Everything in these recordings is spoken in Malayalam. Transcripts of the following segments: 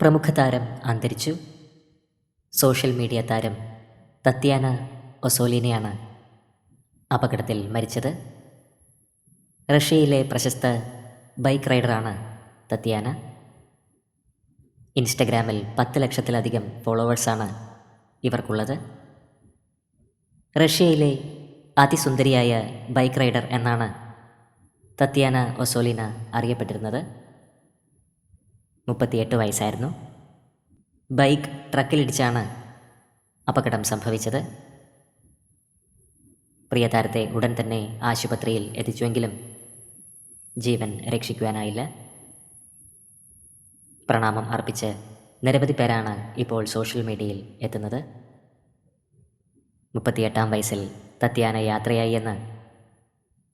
പ്രമുഖ താരം അന്തരിച്ചു. സോഷ്യൽ മീഡിയ താരം തത്യാന ഒസോലിനെയാണ് അപകടത്തിൽ മരിച്ചത്. റഷ്യയിലെ പ്രശസ്ത ബൈക്ക് റൈഡറാണ് തത്യാന. ഇൻസ്റ്റഗ്രാമിൽ പത്ത് ലക്ഷത്തിലധികം ഫോളോവേഴ്സാണ് ഇവർക്കുള്ളത്. റഷ്യയിലെ അതിസുന്ദരിയായ ബൈക്ക് റൈഡർ എന്നാണ് തത്യാന ഒസോലിന അറിയപ്പെട്ടിരുന്നത്. മുപ്പത്തിയെട്ട് വയസ്സായിരുന്നു. ബൈക്ക് ട്രക്കിലിടിച്ചാണ് അപകടം സംഭവിച്ചത്. പ്രിയതാരത്തെ ഉടൻ തന്നെ ആശുപത്രിയിൽ എത്തിച്ചുവെങ്കിലും ജീവൻ രക്ഷിക്കുവാനായില്ല. പ്രണാമം അർപ്പിച്ച് നിരവധി പേരാണ് ഇപ്പോൾ സോഷ്യൽ മീഡിയയിൽ എത്തുന്നത്. മുപ്പത്തിയെട്ടാം വയസ്സിൽ തത്യാന യാത്രയായി എന്ന്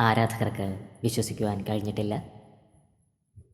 ആരാധകർക്ക് വിശ്വസിക്കുവാൻ കഴിഞ്ഞിട്ടില്ല.